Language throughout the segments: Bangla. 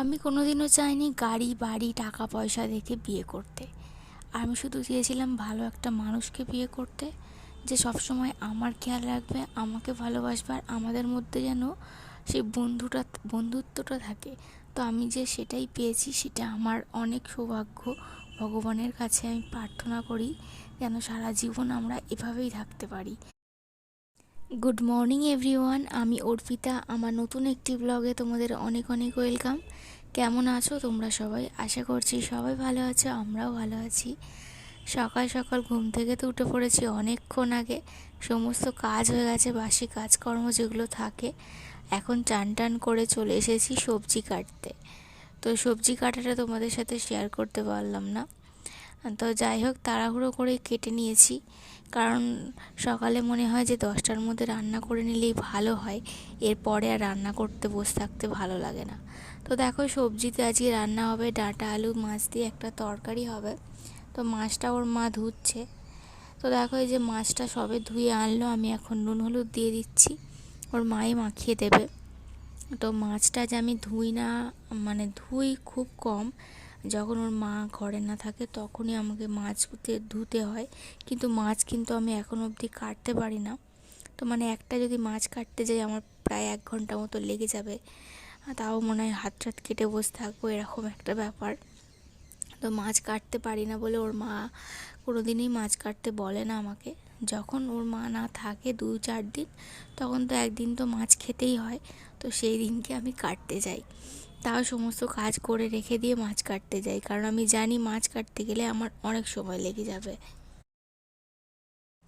আমি কোনোদিনও চাইনি গাড়ি, বাড়ি টাকা পয়সা দেখে বিয়ে করতে। আমি শুধু চেয়েছিলাম ভালো একটা মানুষকে বিয়ে করতে, যে সবসময় আমার খেয়াল রাখবে, আমাকে ভালোবাসবে আর আমাদের মধ্যে যেন সেই বন্ধুটা, বন্ধুত্বটা থাকে। তো আমি যে সেটাই পেয়েছি, সেটা আমার অনেক সৌভাগ্য। ভগবানের কাছে আমি প্রার্থনা করি যেন সারা জীবন আমরা এভাবেই থাকতে পারি। গুড মর্নিং এভরিওয়ান আমি অর্পিতা। আমার নতুন একটি ব্লগে তোমাদের অনেক অনেক ওয়েলকাম কেমন আছো তোমরা সবাই? আশা করছি সবাই ভালো আছো, আমরাও ভালো আছি। সকাল সকাল ঘুম থেকে তো উঠে পড়েছি অনেকক্ষণ আগে। সমস্ত কাজ হয়ে গেছে, বাসি কাজকর্ম যেগুলো থাকে। এখন চান টান করে চলে এসেছি সবজি কাটতে। তো সবজি কাটাটা তোমাদের সাথে শেয়ার করতে পারলাম না। তো যাই হোক, তাড়াহুড়ো করে কেটে নিয়েছি। কারণ সকালে মনে হয় যে দশটার মধ্যে রান্না করে নিলেই ভালো হয়। এরপরে আর রান্না করতে, বসে থাকতে ভালো লাগে না। তো দেখো, সবজিতে আজকে রান্না হবে ডাঁটা আলু, মাছ দিয়ে একটা তরকারি হবে। তো মাছটা ওর মা ধুচ্ছে। তো দেখো, এই যে মাছটা সবে ধুয়ে আনলো, আমি এখন নুন, হলুদ দিয়ে দিচ্ছি। ওর মাই মাখিয়ে দেবে। তো মাছটা যে আমি ধুই না মানে ধুই খুব কম। যখন ওর মা ঘরে না থাকে তখনই আমাকে মাছ ধুতে হয়। কিন্তু মাছ কিন্তু আমি এখন অবধি কাটতে পারি না। তো মানে একটা যদি মাছ কাটতে যাই, আমার প্রায় এক ঘণ্টা মতো লেগে যাবে। তাও মনে হয় হাত টাত কেটে বসে থাকব, এরকম একটা ব্যাপার। তো মাছ কাটতে পারি না বলে ওর মা কোনো দিনই মাছ কাটতে বলে না আমাকে। যখন ওর মা না থাকে দু চার দিন, তখন তো একদিন তো মাছ খেতেই হয়। তো সেই দিনকে আমি কাটতে যাই। তাও সমস্ত কাজ করে রেখে দিয়ে মাছ কাটতে যাই। কারণ আমি জানি মাছ কাটতে গেলে আমার অনেক সময় লেগে যাবে।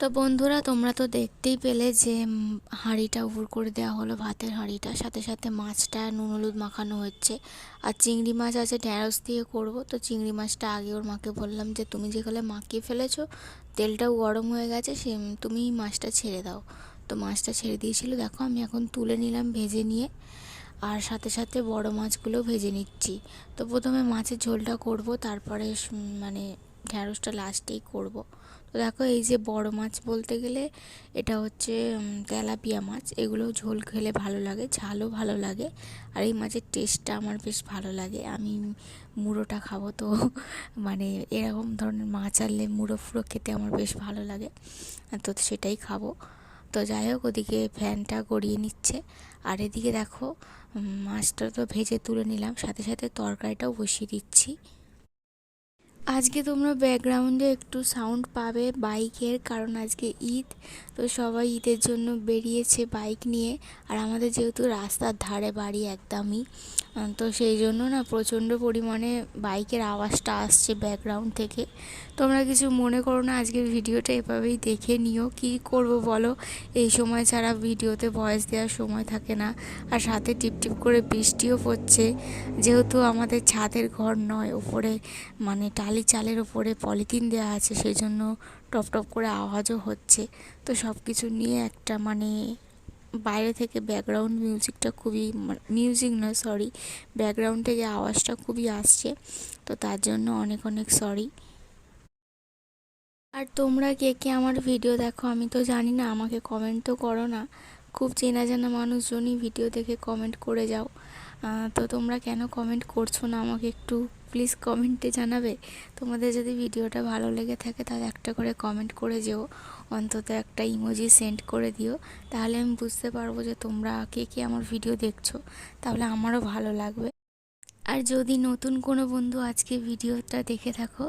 তো বন্ধুরা, তোমরা তো দেখতেই পেলে যে হাঁড়িটা উপর করে দেওয়া হলো ভাতের হাঁড়িটা। সাথে সাথে মাছটা নুন হলুদ মাখানো হচ্ছে। আর চিংড়ি মাছ আছে ঢ্যাঁড়স দিয়ে করব। তো চিংড়ি মাছটা আগে ওর মাকে বললাম যে, তুমি যেগুলো মাখিয়ে ফেলেছো তেলটাও গরম হয়ে গেছে, সে, তুমি মাছটা ছেড়ে দাও। তো মাছটা ছেড়ে দিয়েছিল। দেখো, আমি এখন তুলে নিলাম ভেজে নিয়ে। আর সাথে সাথে বড় মাছগুলো ভেজে নিচ্ছি। তো প্রথমে মাছের ঝোলটা করব, তারপরে মানে ঢ্যাঁড়সটা লাস্টেই করব। তো দেখো এই যে বড় মাছ বলতে গেলে এটা হচ্ছে তেলাপিয়া মাছ। এগুলো ঝোল খেলে ভালো লাগে, ঝালও ভালো লাগে। আর এই মাছের টেস্টটা আমার বেশ ভালো লাগে। আমি মুড়োটা খাব তো মানে এরকম ধরনের মাছ আনলে মুড়ো ফুড়ো খেতে আমার বেশ ভালো লাগে। তো সেটাই খাব। তো যাই হোক, ওদিকে ফ্যানটা গড়িয়ে নিচ্ছে। আর এদিকে দেখো মাছটা তো ভেজে তুলে নিলাম, সাথে সাথে তরকারিটাও বসিয়ে দিচ্ছি। আজকে তোমরা ব্যাকগ্রাউন্ডে একটু সাউন্ড পাবে বাইকের কারণ আজকে ঈদ, তো সবাই ঈদের জন্য বেরিয়েছে বাইক নিয়ে। আর আমাদের যেহেতু রাস্তার ধারে বাড়ি একদমই তো সেই জন্য না প্রচণ্ড পরিমাণে বাইকের আওয়াজটা আসছে ব্যাকগ্রাউন্ড থেকে। তোমরা কিছু মনে করো না, আজকের ভিডিওটা এভাবেই দেখে নিও। কি করব বলো? এই সময় ছাড়া ভিডিওতে ভয়েস দেওয়ার সময় থাকে না। আর সাথে টিপটিপ করে বৃষ্টিও পড়ছে। যেহেতু আমাদের ছাদের ঘর নয়, ওপরে মানে টালি চালের ওপরে পলিথিন দেওয়া আছে সেই জন্য টপ টপ করে আওয়াজও হচ্ছে। তো সব কিছু নিয়ে একটা মানে বাইরে থেকে ব্যাকগ্রাউন্ড মিউজিকটা খুবই মিউজিক নয় সরি ব্যাকগ্রাউন্ড থেকে আওয়াজটা খুবই আসছে। তো তার জন্য অনেক অনেক সরি আর তোমরা কে কে আমার ভিডিও দেখো আমি তো জানি না, আমাকে কমেন্ট তো করো না। খুব চেনা জানা মানুষজনই ভিডিও দেখে কমেন্ট করে যাও। তো তোমরা কেন কমেন্ট করছ না আমাকে একটু প্লিজ কমেন্টে জানাবে। তোমাদের যদি ভিডিওটা ভালো লেগে থাকে, তাহলে একটা করে কমেন্ট করে যেও। অন্তত একটা ইমোজি সেন্ড করে দিও। তাহলে আমি বুঝতে পারব যে তোমরা কে কে আমার ভিডিও দেখছ। তাহলে আমারও ভালো লাগবে। আর যদি নতুন কোনো বন্ধু আজকে ভিডিওটা দেখে থাকো,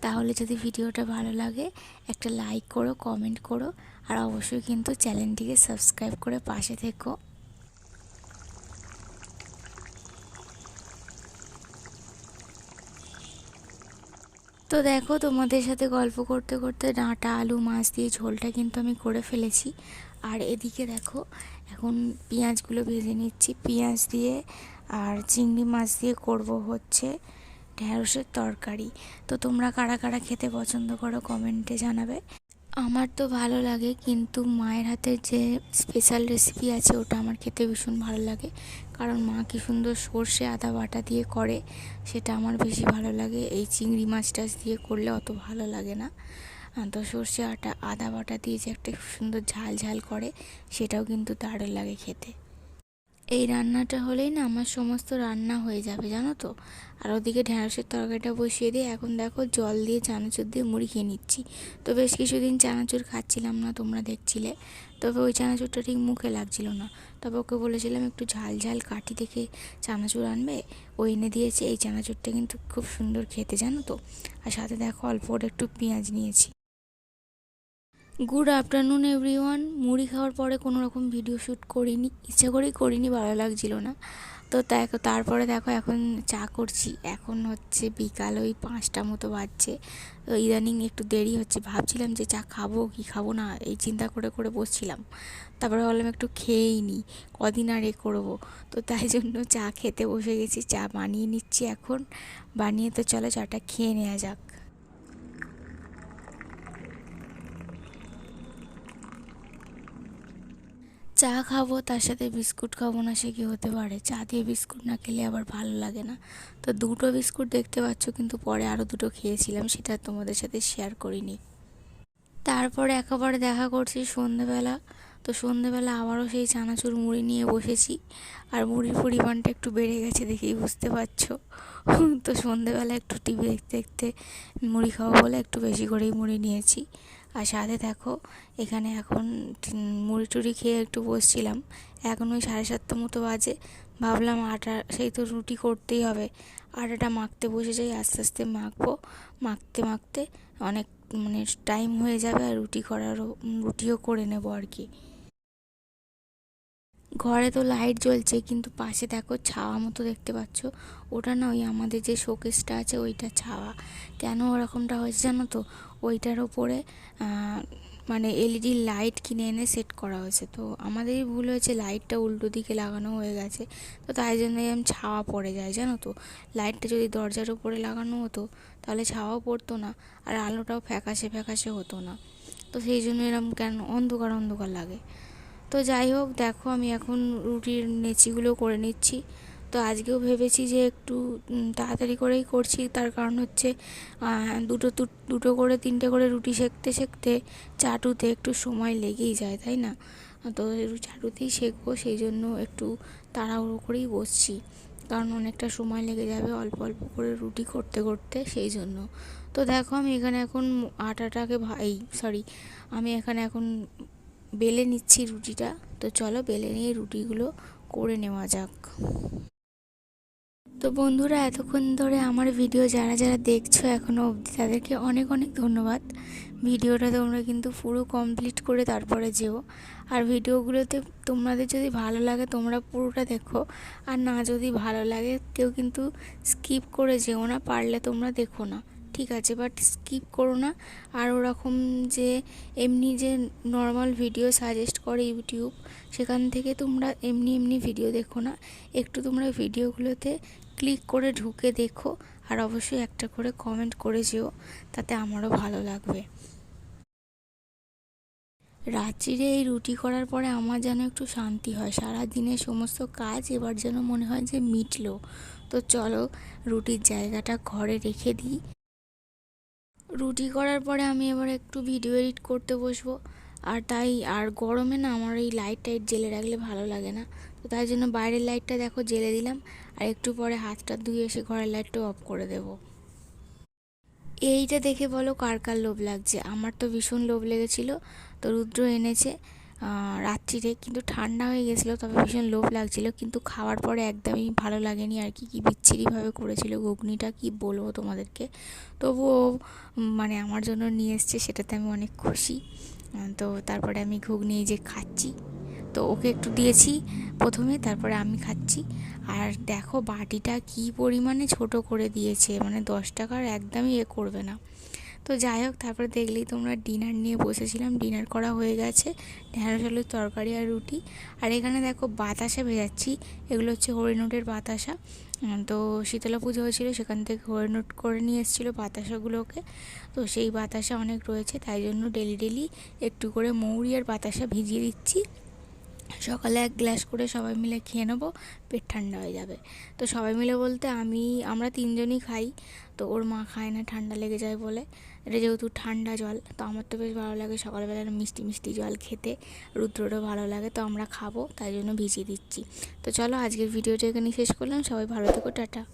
তাহলে যদি ভিডিওটা ভালো লাগে, একটা লাইক করো কমেন্ট করো। আর অবশ্যই কিন্তু চ্যানেলটিকে সাবস্ক্রাইব করে পাশে থেকো। তো দেখো, তোমাদের সাথে গল্প করতে করতে ডাঁটা, আলু, মাছ দিয়ে ঝোলটা কিন্তু আমি করে ফেলেছি। আর এদিকে দেখো, এখন পেঁয়াজগুলো ভেজে নিচ্ছি। পেঁয়াজ দিয়ে আর চিংড়ি মাছ দিয়ে করব হচ্ছে ঢ্যাঁড়সের তরকারি। তো তোমরা কারা কারা খেতে পছন্দ করো কমেন্টে জানাবে। আমার তো ভালো লাগে, কিন্তু মায়ের হাতের যে স্পেশাল রেসিপি আছে, ওটা আমার খেতে ভীষণ ভালো লাগে। কারণ মা কী সুন্দর সর্ষে, আদা বাটা দিয়ে করে, সেটা আমার বেশি ভালো লাগে। এই চিংড়ি মাছ টাছ দিয়ে করলে অত ভালো লাগে না। তো সর্ষে, আটা, আদা বাটা দিয়ে যে একটা সুন্দর ঝাল ঝাল করে, সেটাও কিন্তু দারুণ লাগে খেতে। এই রান্নাটা হলেই না আমার সমস্ত রান্না হয়ে যাবে, জানো তো। আর ওদিকে ঢ্যাঁড়সের তরকারিটা বসিয়ে দিয়ে এখন দেখো জল দিয়ে চানাচুর দিয়ে মুড়ি খেয়ে নিচ্ছি। তো বেশ কিছুদিন চানাচুর খাচ্ছিলাম না তোমরা দেখছিলে। তবে ওই চানাচুরটা ঠিক মুখে লাগছিল না। তবে ওকে বলেছিলাম একটু ঝাল ঝাল কাঠি থেকে চানাচুর আনবে। ও এনে দিয়েছে, এই চানাচুরটা কিন্তু খুব সুন্দর খেতে, জানো তো। আর সাথে দেখো অল্প একটু পেঁয়াজ নিয়েছি। গুড আফটারনুন এভরিওয়ান মুড়ি খাওয়ার পরে কোনো রকম ভিডিও শ্যুট করিনি। ইচ্ছে করেই করিনি, ভালো লাগছিল না। তো দেখো, তারপরে দেখো, এখন চা করছি। এখন হচ্ছে বিকাল ওই পাঁচটা মতো বাজছে। তো ইদানিং একটু দেরি হচ্ছে। ভাবছিলাম যে চা খাব কি খাব না, এই চিন্তা করে করে বসছিলাম। তারপরে ভাবলাম একটু খেয়েই নিই কদিন আর এ করব? তো তাই জন্য চা খেতে বসে গেছি। চা বানিয়ে নিচ্ছি এখন। বানিয়ে তো চলো, চাটা খেয়ে নেওয়া যাক। চা খাব, তার সাথে বিস্কুট খাব না, সে কি হতে পারে? চা দিয়ে বিস্কুট না খেলে আবার ভালো লাগে না। তো দুটো বিস্কুট দেখতে পাচ্ছ, কিন্তু পরে আরও দুটো খেয়েছিলাম, সেটা তোমাদের সাথে শেয়ার করিনি। তারপরে একেবারে দেখা করছি সন্ধেবেলা। তো সন্ধেবেলা আবারও সেই চানাচুর মুড়ি নিয়ে বসেছি, আর মুড়ির পরিমাণটা একটু বেড়ে গেছে দেখেই বুঝতে পারছ। তো সন্ধেবেলা একটু টিভি দেখতে দেখতে মুড়ি খাব বলে একটু বেশি করেই মুড়ি নিয়েছি। আর সাথে দেখো, এখানে এখন মুড়ি টুড়ি খেয়ে একটু বসছিলাম। এখন ওই সাড়ে সাতটা মতো বাজে। ভাবলাম আটা, সেই তো রুটি করতেই হবে। আটাটা মাখতে বসে যাই, আস্তে আস্তে মাখবো। মাখতে মাখতে অনেক মানে টাইম হয়ে যাবে আর রুটি করারও, রুটিও করে নেব আর কি। ঘরে তো লাইট জ্বলছে, কিন্তু পাশে দেখো ছাওয়া মতো দেখতে পাচ্ছ। ওটা না ওই আমাদের যে শোকেসটা আছে, ওইটা ছাওয়া। কেন ওরকমটা হয়েছে জানো তো? ওইটার ওপরে মানে এলইডি লাইট কিনে এনে সেট করা হয়েছে। তো আমাদেরই ভুল হয়েছে লাইটটা উল্টো দিকে লাগানো হয়ে গেছে। তো তাই জন্য এরকম ছাওয়া পড়ে যায়, জানো তো? লাইটটা যদি দরজার উপরে লাগানো হতো, তাহলে ছাওয়াও পড়তো না, আর আলোটাও ফ্যাকাশে ফ্যাকাশে হতো না। তো সেই জন্য এরকম কেন, অন্ধকার অন্ধকার লাগে। তো যাই হোক, দেখো আমি এখন রুটির নেচিগুলো করে নিচ্ছি। তো আজকেও ভেবেছি যে একটু তাড়াতাড়ি করেই করছি। তার কারণ হচ্ছে দুটো দুটো করে, তিনটে করে রুটি সেঁকতে সেঁকতে চাটুতে একটু সময় লেগেই যায়, তাই না? তো চাটুতেই সেঁকবো সেই জন্য একটু তাড়াহুড়ো করেই বসছি। কারণ অনেকটা সময় লেগে যাবে অল্প অল্প করে রুটি করতে করতে, সেই জন্য। তো দেখো আমি এখানে এখন আটাটাকে ভাই সরি আমি এখানে এখন বেলে নিচ্ছি রুটিটা। তো চলো বেলে নিয়ে রুটিগুলো করে নেওয়া যাক। তো বন্ধুরা, এতক্ষণ ধরে আমার ভিডিও যারা যারা দেখছ এখনও অবধি, তাদেরকে অনেক অনেক ধন্যবাদ। ভিডিওটা তোমরা কিন্তু পুরো কমপ্লিট করে তারপরে যেও। আর ভিডিওগুলোতে তোমাদের যদি ভালো লাগে, তোমরা পুরোটা দেখো। আর না যদি ভালো লাগে, কেউ কিন্তু স্কিপ করে যেও না, পারলে তোমরা দেখো না। ঠিক আছে বাট স্কিপ করো না। আর ওরকম যে এমনি যে নর্মাল ভিডিও সাজেস্ট করে ইউটিউব সেখান থেকে তোমরা এমনি এমনি ভিডিও দেখো না। একটু তোমরা ভিডিওগুলোতে ক্লিক করে ঢুকে দেখো, আর অবশ্যই একটা করে কমেন্ট করে যেও, তাতে আমারও ভালো লাগবে। রাত্রিরে এই রুটি করার পরে আমার যেন একটু শান্তি হয়। সারা দিনের সমস্ত কাজ এবার যেন মনে হয় যে মিটলো। তো চলো রুটির জায়গাটা ঘরে রেখে দিই। রুটি করার পরে আমি এবার একটু ভিডিও এডিট করতে বসবো। আর তাই, আর গরমে না আমার এই লাইট টাইট জেলে রাখলে ভালো লাগে না। তো তাই জন্য বাইরের লাইটটা দেখো জেলে দিলাম। আর একটু পরে হাতটা ধুয়ে এসে ঘরের লাইটটা অফ করে দেব। এইটা দেখে বলো কার কার লোভ লাগছে? আমার তো ভীষণ লোভ লেগেছিল। তো রুদ্র এনেছে। রাত্রিরে কিন্তু ঠান্ডা হয়ে গেছিল, তবে ভীষণ লোভ লাগছিল, কিন্তু খাওয়ার পরে একদমই ভালো লাগেনি আর কি, কী বিচ্ছিরিভাবে করেছিল ঘুগনিটা, কি বলব তোমাদেরকে? তবুও মানে আমার জন্য নিয়ে এসছে, সেটাতে আমি অনেক খুশি। তো তারপরে আমি ঘুগনি যে খাচ্ছি, তো ওকে একটু দিয়েছি প্রথমে, তারপরে আমি খাচ্ছি। আর দেখো বাটিটা কি পরিমাণে ছোট করে দিয়েছে মানে দশ টাকার একদমই এ করবে না। তো যাই হোক, তারপরে দেখলেই তোমরা ডিনার নিয়ে বসেছিলাম। ডিনার করা হয়ে গেছে। ঢেঁড়স, আলুর তরকারি আর রুটি। আর এখানে দেখো বাতাসা ভেজাচ্ছি। এগুলো হচ্ছে হরিণোটের বাতাসা। তো শীতলা পুজো হয়েছিল, সেখান থেকে হরিণোট করে নিয়ে এসেছিল বাতাসাগুলোকে। তো সেই বাতাসা অনেক রয়েছে, তাই জন্য ডেলি ডেলি একটু করে মৌরি আর বাতাসা ভিজিয়ে দিচ্ছি। সকালে এক গ্লাস করে সবাই মিলে খেয়ে নেব, পেট ঠান্ডা হয়ে যাবে। তো সবাই মিলে বলতে আমি, আমরা তিনজনই খাই, তো ওর মা খায় না, ঠান্ডা লেগে যায় বলে। এটা যেহেতু ঠান্ডা জল, তো আমার তো বেশ ভালো লাগে সকালবেলা মিষ্টি মিষ্টি জল খেতে, রুদ্ররও ভালো লাগে, তো আমরা খাব, তাই জন্য ভিজিয়ে দিচ্ছি। তো চলো আজকের ভিডিওটা এখানে শেষ করলাম, সবাই ভালো থেকো, টাটা।